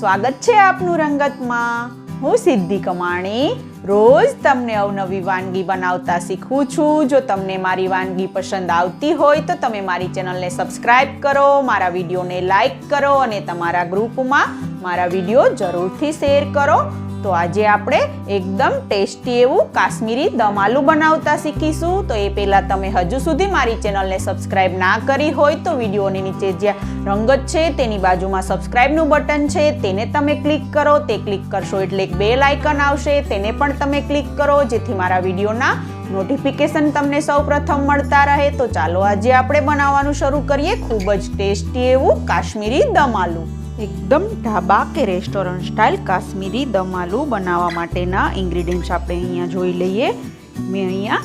સ્વાગત છે આપનું રંગતમાં. હું સિદ્ધિ કમાણી. રોજ તમને અવનવી વાનગી બનાવતા શીખું છું. જો તમને મારી વાનગી પસંદ આવતી હોય તો તમે મારી ચેનલને સબસ્ક્રાઇબ કરો, મારા વિડીયોને લાઇક કરો અને તમારા ગ્રુપમાં મારા વીડિયો જરૂરથી શેર કરો. તો આજે આપણે એકદમ ટેસ્ટી એવું કાશ્મીરી દમ આલુ બનાવતા શીખીશું. તો એ પહેલાં તમે હજુ સુધી મારી ચેનલને સબસ્ક્રાઇબ ના કરી હોય તો વિડીયોની નીચે જ્યાં રંગત છે તેની બાજુમાં સબસ્ક્રાઇબનું બટન છે તેને તમે ક્લિક કરો. તે ક્લિક કરશો એટલે એક બેલ આઇકન આવશે. તેને પણ તમે ક્લિક કરો જેથી મારા વિડીયોના નોટિફિકેશન તમને સૌ પ્રથમ મળતા રહે. તો ચાલો આજે આપણે બનાવવાનું શરૂ કરીએ. ખૂબ જ ટેસ્ટી એવું કાશ્મીરી દમ આલુ. એકદમ ઢાબા કે રેસ્ટોરન્ટ સ્ટાઇલ કાશ્મીરી દમ આલુ બનાવવા માટેના ઇન્ગ્રીડિયન્ટ્સ આપણે અહીંયા જોઈ લઈએ. મેં અહીંયા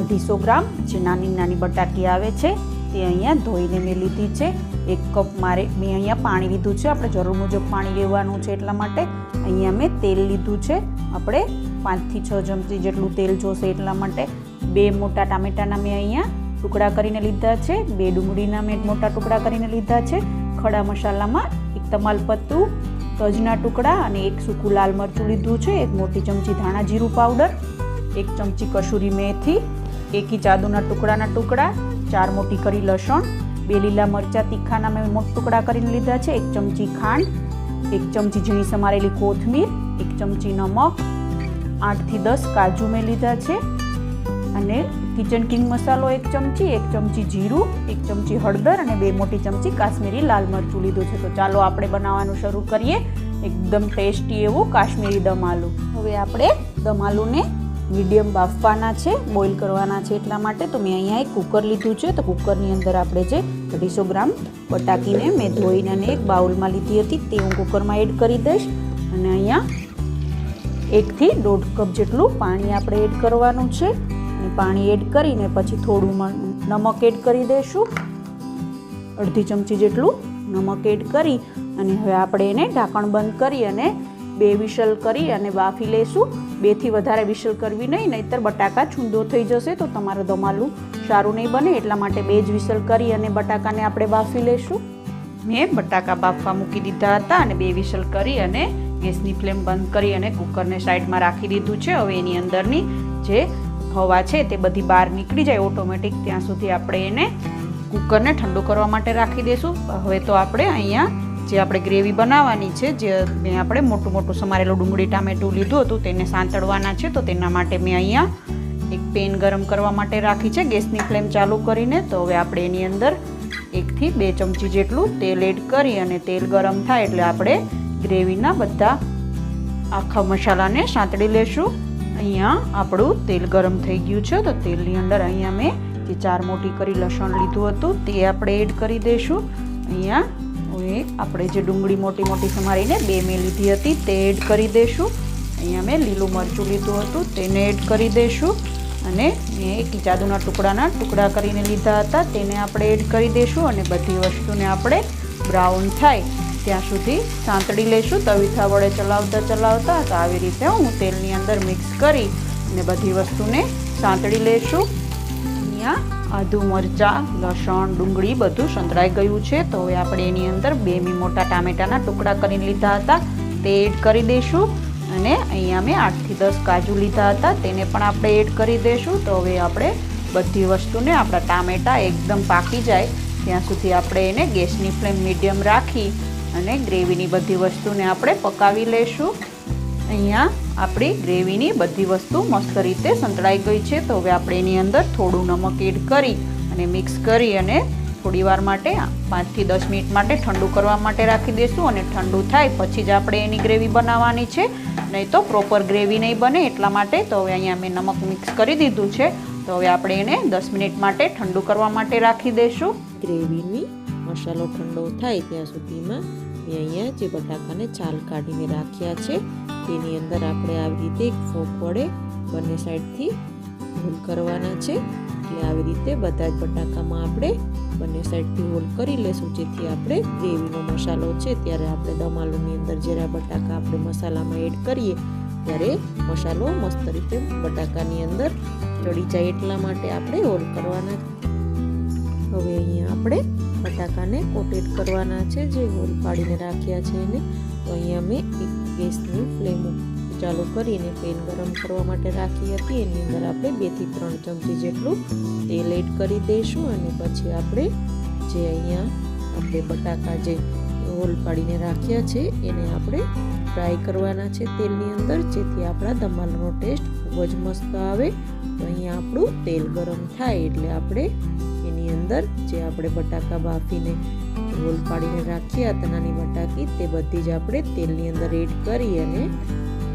અઢીસો ગ્રામ જે નાની નાની બટાકી આવે છે તે અહીંયા ધોઈને મેં લીધી છે. એક કપ મારે મેં અહીંયા પાણી લીધું છે. આપણે જરૂર મુજબ પાણી લેવાનું છે એટલા માટે. અહીંયા મેં તેલ લીધું છે. આપણે પાંચથી છ ચમચી જેટલું તેલ જોશે એટલા માટે. બે મોટા ટામેટાના મેં અહીંયા ટુકડા કરીને લીધા છે. બે ડુંગળીના મેં મોટા ટુકડા કરીને લીધા છે. ખડા મસાલામાં તમાલપત્તું તજના ટુકડા અને એક સૂકું લાલ મરચું લીધું છે, એક મોટી ચમચી ધાણા જીરું પાવડર, એક ચમચી કસૂરી મેથી, એકી જાદુના ટુકડાના ટુકડા, ચાર મોટી કરી લસણ, બે લીલા મરચાં તીખાના મેં મોટ ટુકડા કરીને લીધા છે, એક ચમચી ખાંડ, એક ચમચી ઝીણી સમારેલી કોથમીર, એક ચમચી નમક, આઠથી દસ કાજુ મેં લીધા છે. અને કિચન કિંગ મસાલો એક ચમચી એક ચમચી જીરું, એક ચમચી હળદર અને બે મોટી ચમચી કાશ્મીરી લાલ મરચું લીધું છે. તો ચાલો આપણે બનાવવાનું શરૂ કરીએ. એકદમ ટેસ્ટી એવું કાશ્મીરી દમ આલુ. હવે આપણે દમ આલુને મીડિયમ બાફવાના છે, બોઇલ કરવાના છે એટલા માટે. તો મેં અહીંયા એક કુકર લીધું છે. તો કુકરની અંદર આપણે જે અઢીસો ગ્રામ બટાકીને મેં ધોઈને અને એક બાઉલમાં લીધી હતી, તે હું કુકરમાં એડ કરી દઈશ. અને અહીંયા એકથી દોઢ કપ જેટલું પાણી આપણે એડ કરવાનું છે. પાણી એડ કરીને પછી થોડું નમક એડ કરી દઈશું અડધી ચમચી જેટલું નમક એડ કરી અને હવે આપણે એને ઢાંકણ બંધ કરી અને બે વિશલ કરી અને બાફી લઈશું બેથી વધારે વિશલ કરવી નહીં, નહીંતર બટાકા છૂંદો થઈ જશે તો તમારું દમાલું સારું નહીં બને, એટલા માટે બે જ વિશલ કરી અને બટાકાને આપણે બાફી લઈશું મેં બટાકા બાફવા મૂકી દીધા હતા અને બે વિશલ કરી અને ગેસની ફ્લેમ બંધ કરી અને કુકરને સાઈડમાં રાખી દીધું છે. હવે એની અંદરની જે હવા છે તે બધી બહાર નીકળી જાય ઓટોમેટિક, ત્યાં સુધી આપણે એને કુકરને ઠંડુ કરવા માટે રાખી દઈશું હવે તો આપણે અહીંયા જે આપણે ગ્રેવી બનાવવાની છે, જે મેં આપણે મોટું મોટું સમારેલું ડુંગળી, ટામેટું લીધું હતું, તેને સાંતળવાના છે, તો તેના માટે મેં અહીંયા એક પેન ગરમ કરવા માટે રાખી છે, ગેસની ફ્લેમ ચાલુ કરીને. તો હવે આપણે એની અંદર એકથી બે ચમચી જેટલું તેલ એડ કરી અને તેલ ગરમ થાય એટલે આપણે ગ્રેવીના બધા આખા મસાલાને સાંતળી લેશું. અહીંયા આપણું તેલ ગરમ થઈ ગયું છે, તો તેલની અંદર અહીંયા મેં જે ચાર મોટી કરી લસણ લીધું હતું, તે આપણે એડ કરી દઈશું. અહીંયા હવે આપણે જે ડુંગળી મોટી મોટી સમારીને બે મેં લીધી હતી, તે એડ કરી દઈશું. અહીંયા મેં લીલું મરચું લીધું હતું, તેને એડ કરી દઈશું. અને મેં એક જાદુના ટુકડાના ટુકડા કરીને લીધા હતા, તેને આપણે એડ કરી દઈશું અને બધી વસ્તુને આપણે બ્રાઉન થાય. ત્યાં સુધી સાંતળી લઈશું તવીથા વડે ચલાવતા ચલાવતા તો આવી રીતે હું તેલની અંદર મિક્સ કરી અને બધી વસ્તુને સાંતળી લઈશું અહીંયા આદુ મરચાં, લસણ, ડુંગળી બધું સંતળાઈ ગયું છે. તો હવે આપણે એની અંદર બે મી મોટા ટામેટાના ટુકડા કરીને લીધા હતા. તે એડ કરી દઈશું અને અહીંયા મેં આઠથી દસ કાજુ લીધા હતા. તેને પણ આપણે એડ કરી દઈશું તો હવે આપણે બધી વસ્તુને આપણા ટામેટાં એકદમ પાકી જાય. ત્યાં સુધી આપણે એને ગેસની ફ્લેમ મીડિયમ રાખી અને ગ્રેવીની બધી વસ્તુને આપણે પકાવી લઈશું અહીંયા આપણી ગ્રેવીની બધી વસ્તુ મસ્ત રીતે સંતળાઈ ગઈ છે, તો હવે આપણે એની અંદર થોડું નમક એડ કરી અને મિક્સ કરી અને થોડીવાર માટે પાંચથી દસ મિનિટ માટે ઠંડુ કરવા માટે રાખી દઈશું અને ઠંડુ થાય પછી જ આપણે એની ગ્રેવી બનાવવાની છે. નહીં તો પ્રોપર ગ્રેવી નહીં બને એટલા માટે તો હવે અહીંયા મેં નમક મિક્સ કરી દીધું છે. તો હવે આપણે એને દસ મિનિટ માટે ઠંડુ કરવા માટે રાખી દઈશું ગ્રેવીની મસાલો ઠંડો થાય ત્યાં સુધીમાં મેં અહીંયા જે બટાકાને છાલ કાઢીને રાખ્યા છે, તેની અંદર આપણે આવી રીતે એક ફોક વડે બંને સાઈડથી હોલ કરવાના છે. એટલે આવી રીતે બધા જ બટાકામાં આપણે બંને સાઈડથી હોલ કરી લેશું, જેથી આપણે ગ્રેવીનો મસાલો છે, ત્યારે આપણે દમાલુની અંદર જ્યારે બટાકા આપણે મસાલામાં એડ કરીએ, ત્યારે મસાલો મસ્ત રીતે બટાકાની અંદર ચડી જાય એટલા માટે આપણે હોલ કરવાના. હવે અહીંયા આપણે બટાકાને કોટેડ કરવાના છે, જે હોલ પાડીને રાખ્યા છે એને. તો અહીંયા મેં એક ગેસની ફ્લેમ ચાલુ કરીને પેન ગરમ કરવા માટે રાખી હતી. એની અંદર આપણે બેથી ત્રણ ચમચી જેટલું તેલ એડ કરી દઈશું અને પછી આપણે જે અહીંયા આપણે બટાકા જે હોલ પાડીને રાખ્યા છે, એને આપણે ફ્રાય કરવાના છે તેલની અંદર, જેથી આપણા ધમાલનો ટેસ્ટ ખૂબ જ મસ્ત આવે. તો અહીંયા આપણું તેલ ગરમ થાય એટલે આપણે અંદર જે આપણે બટાકા બાફીને રોલ પાડીને રાખ્યા હતા નાની બટાકી, તે બધી જ આપણે તેલની અંદર એડ કરી અને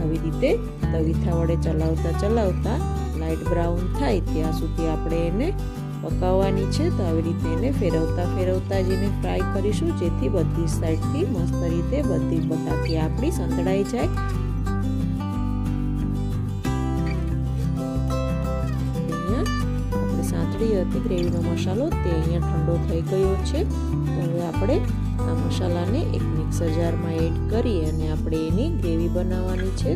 આવી રીતે તવીથા વડે ચલાવતા ચલાવતા લાઇટ બ્રાઉન થાય ત્યાં સુધી આપણે એને પકાવવાની છે. તો આવી રીતે એને ફેરવતા ફેરવતા જ એને ફ્રાય કરીશું, જેથી બધી સાઈડથી મસ્ત રીતે બધી બટાકી આપણી સંતળાઈ જાય. આપણે હતી, ગ્રેવીનો મસાલો તે અહીંયા ઠંડો થઈ ગયો છે. તો હવે આપણે આ મસાલાને એક મિક્સર જારમાં એડ કરી અને આપણે એની ગ્રેવી બનાવવાની છે.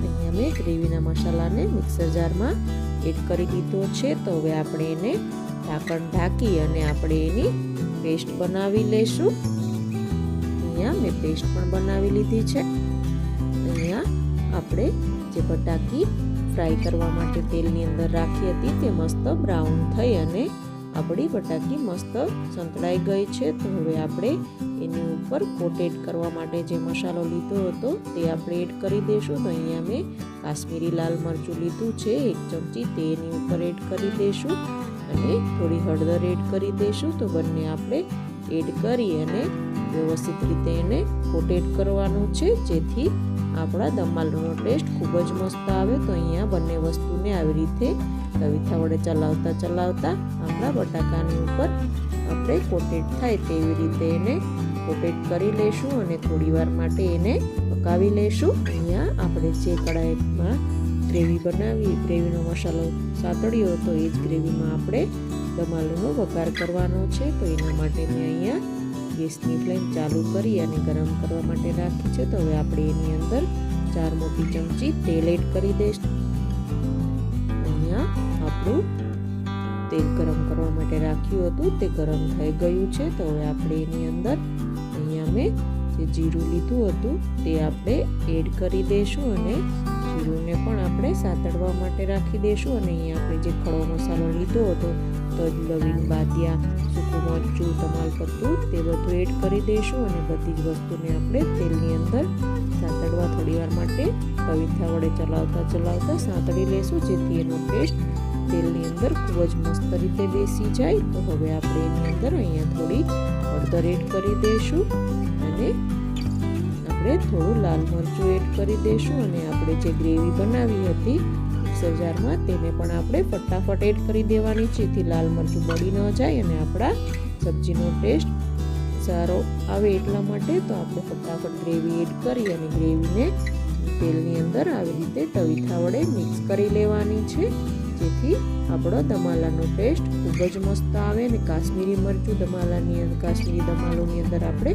અહીંયા મેં ગ્રેવીના મસાલાને મિક્સર જારમાં એડ કરી દીધો છે. તો હવે આપણે એને ઢાંકણ ઢાંકી અને આપણે એની પેસ્ટ બનાવી લઈશું અહીંયા મેં પેસ્ટ પણ બનાવી લીધી છે. અહીંયા આપણે જે બટાકી ફ્રાય કરવા માટે તેલની અંદર રાખી હતી. તે મસ્ત બ્રાઉન થઈ અને આપણી બટાકી મસ્ત સંતળાઈ ગઈ છે. તો હવે આપણે એની ઉપર કોટેડ કરવા માટે જે મસાલો લીધો હતો તે આપણે એડ કરી દઈશું. તો અહીંયા મેં કાશ્મીરી લાલ મરચું લીધું છે. એક ચમચી તે એની ઉપર એડ કરી દઈશું અને થોડી હળદર એડ કરી દઈશું. તો બંને આપણે એડ કરી અને વ્યવસ્થિત રીતે એને કોટેડ કરવાનું છે. જેથી આપણા દમાલનો ટેસ્ટ ખૂબ જ મસ્ત આવે. તો અહીંયા બંને વસ્તુને આવી રીતે તવીથા વડે ચલાવતા ચલાવતા આપણા બટાકાની ઉપર આપણે કોટેડ થાય તેવી રીતે એને કોટેડ કરી લઈશું અને થોડીવાર માટે એને પકાવી લઈશું અહીંયા આપણે જે કડાઈમાં ગ્રેવી બનાવી, ગ્રેવીનો મસાલો સાતળ્યો હતો એ જ ગ્રેવીમાં આપણે દમાલનો વઘાર કરવાનો છે. તો એના માટે મેં અહીંયા ગેસની ફ્લેમ ચાલુ કરી અને ગરમ કરવા માટે રાખી છે. તો હવે આપણે એની અંદર ચાર મોટી ચમચી તેલ એડ કરી દઈશું. અહીંયા આપણું તેલ ગરમ કરવા માટે રાખ્યું હતું. તે ગરમ થઈ ગયું છે. તો હવે આપણે એની અંદર અહીંયા મેં જે જીરું લીધું હતું તે આપણે એડ કરી દઈશું અને જીરુંને પણ આપણે સાતડવા માટે રાખી દઈશું. અને અહીંયા આપણે જે ખડો મસાલો લીધો હતો, તજ, લવિંગ, બાદિયા મરચું તમાલપત્તું તે બધું એડ કરી દઈશું અને બધી જ વસ્તુને આપણે તેલની અંદર સાંતળવા થોડી વાર માટે પવિથા વડે ચલાવતા ચલાવતા સાંતળી લેશું, જેથી એનો ટેસ્ટ તેલની અંદર ખૂબ જ મસ્ત રીતે બેસી જાય. તો હવે આપણે એની અંદર અહીંયા થોડી હળદર એડ કરી દઈશું અને આપણે થોડું લાલ મરચું એડ કરી દઈશું અને આપણે જે ગ્રેવી બનાવી હતી મિક્સર તેને પણ આપણે ફટાફટ એડ કરી દેવાની છે. જેથી લાલ મરચું બળી ન જાય અને આપણા સબ્જીનો ટેસ્ટ સારો આવે એટલા માટે તો આપણે ફટાફટ ગ્રેવી એડ કરી અને ગ્રેવીને તેલની અંદર આવી રીતે તવીથા વડે મિક્સ કરી લેવાની છે. જેથી આપણો દમાલાનો ટેસ્ટ ખૂબ જ મસ્ત આવે અને કાશ્મીરી મરચું દમાલાની અંદર કાશ્મીરી દમાલોની અંદર આપણે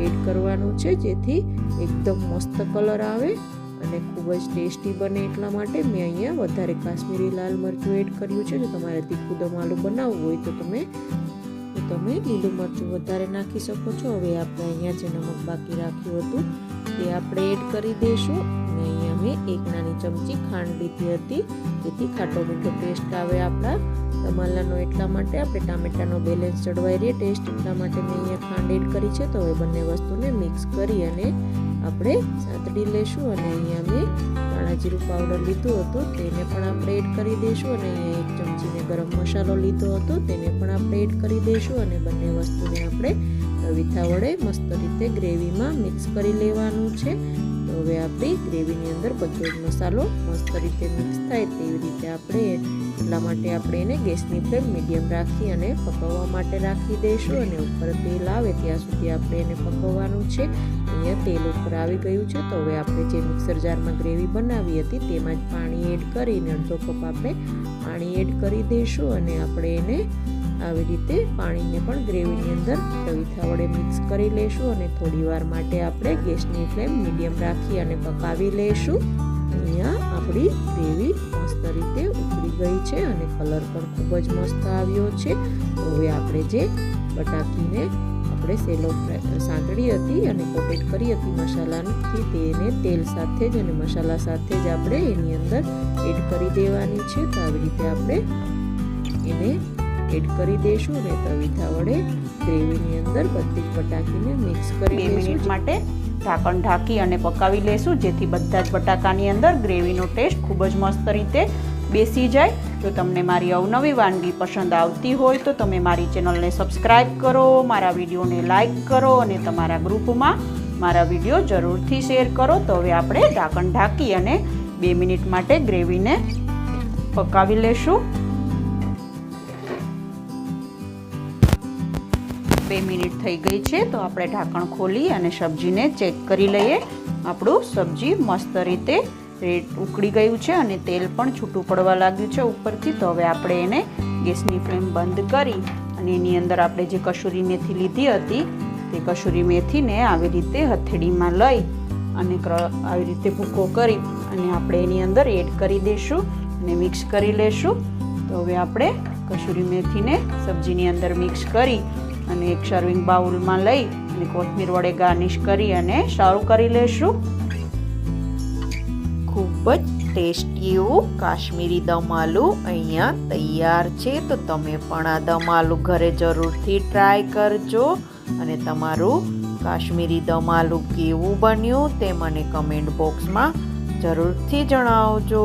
એડ કરવાનું છે. જેથી એકદમ મસ્ત કલર આવે. અને ખૂબ જ ટેસ્ટી બને એટલા માટે મેં અહીંયા વધારે કાશ્મીરી લાલ મરચું એડ કર્યું છે. જો તમારે તીખું દમાલું બનાવવું હોય તો તમે તમે લીલું મરચું વધારે નાખી શકો છો. હવે આપણે અહીંયા જે નમક બાકી રાખ્યું હતું તે આપણે એડ કરી દઈશું. અને અહીંયા મેં એક નાની ચમચી ખાંડ લીધી હતી. જેથી ખાટો મીઠો ટેસ્ટ આવે આપણા. દમાલાનો એટલા માટે આપણે ટામેટાનો બેલેન્સ જળવાઈ રહે. ટેસ્ટ એટલા માટે મેં અહીંયા ખાંડ એડ કરી છે. તો હવે બંને વસ્તુને મિક્સ કરી અને આપણે સાતડી લેશું અને અહીંયા મેં ધાણા જીરું પાવડર લીધું હતું, તેને પણ આપણે એડ કરી દઈશું અને અહીંયા એક ચમચીને ગરમ મસાલો લીધો હતો, તેને પણ આપણે એડ કરી દઈશું અને બંને વસ્તુને આપણે વિથા વડે મસ્ત રીતે ગ્રેવીમાં મિક્સ કરી લેવાનું છે. તો હવે આપણી ગ્રેવીની અંદર બધો જ મસાલો મસ્ત રીતે મિક્સ થાય તેવી રીતે આપણે એટલા માટે આપણે એને ગેસની ફ્લેમ મીડિયમ રાખી અને પકવવા માટે રાખી દઈશું અને ઉપર તેલ આવે ત્યાં સુધી આપણે એને પકવવાનું છે. અહીંયા તેલ ઉપર આવી ગયું છે તો હવે આપણે જે મિક્સર જારમાં ગ્રેવી બનાવી હતી તેમાં જ પાણી એડ કરીને અડધો કપ આપણે પાણી એડ કરી દઈશું અને આપણે એને આવી રીતે પાણીને પણ ગ્રેવીની અંદર તવીથા વડે મિક્સ કરી લઈશું અને થોડી વાર માટે આપણે ગેસની ફ્લેમ મીડિયમ રાખી અને પકાવી લઈશું અહીંયા આપણી ગ્રેવી મસ્ત રીતે ઉકળી ગઈ છે અને કલર પણ ખૂબ જ મસ્ત આવ્યો છે. તો હવે આપણે જે બટાકીને આપણે સેલો સાંતળી હતી અને કોટેટ કરી હતી મસાલાથી તેને તેલ સાથે જ અને મસાલા સાથે જ આપણે એની અંદર એડ કરી દેવાની છે. તો આવી રીતે આપણે એને એડ કરી દઈશું અને તવીથા વડે ગ્રેવીની અંદર બધી જ બટાકીને મિક્સ કરી બે મિનિટ માટે ઢાંકણ ઢાંકી અને પકાવી લેશું જેથી બધા જ બટાકાની અંદર ગ્રેવીનો ટેસ્ટ ખૂબ જ મસ્ત રીતે બેસી જાય જો તમને મારી અવનવી વાનગી પસંદ આવતી હોય તો તમે મારી ચેનલને સબસ્ક્રાઈબ કરો, મારા વિડીયોને લાઇક કરો અને તમારા ગ્રુપમાં મારા વીડિયો જરૂરથી શેર કરો. તો હવે આપણે ઢાંકણ ઢાંકી અને બે મિનિટ માટે ગ્રેવીને પકાવી લેશું. બે મિનિટ થઈ ગઈ છે, તો આપણે ઢાંકણ ખોલી અને સબ્જીને ચેક કરી લઈએ. આપણું સબ્જી મસ્ત રીતે રેડ ઉકળી ગયું છે અને તેલ પણ છૂટું પડવા લાગ્યું છે ઉપરથી. તો હવે આપણે એને ગેસની ફ્લેમ બંધ કરી અને એની અંદર આપણે જે કસૂરી મેથી લીધી હતી, તે કસૂરી મેથીને આવી રીતે હથેળીમાં લઈ અને આવી રીતે ભૂકો કરી અને આપણે એની અંદર એડ કરી દઈશું અને મિક્સ કરી લેશું. તો હવે આપણે કસૂરી મેથીને સબ્જીની અંદર મિક્સ કરી અને એક સર્વિંગ બાઉલમાં લઈ અને કોથમીર વડે ગાર્નિશ કરી અને સારું કરી લેશું. ખૂબ જ ટેસ્ટી એવું કાશ્મીરી દમ આલુ અહીંયા તૈયાર છે. તો તમે પણ આ દમ આલુ ઘરે જરૂરથી ટ્રાય કરજો અને તમારું કાશ્મીરી દમ આલુ કેવું બન્યું તે મને કમેન્ટ બોક્સમાં જરૂરથી જણાવજો.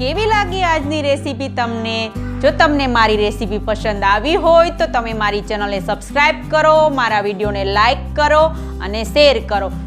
કેવી લાગી આજની રેસીપી તમને? જો તમને મારી રેસીપી પસંદ આવી હોય તો તમે મારી ચેનલને સબસ્ક્રાઇબ કરો, મારા વિડીયોને લાઈક કરો અને શેર કરો.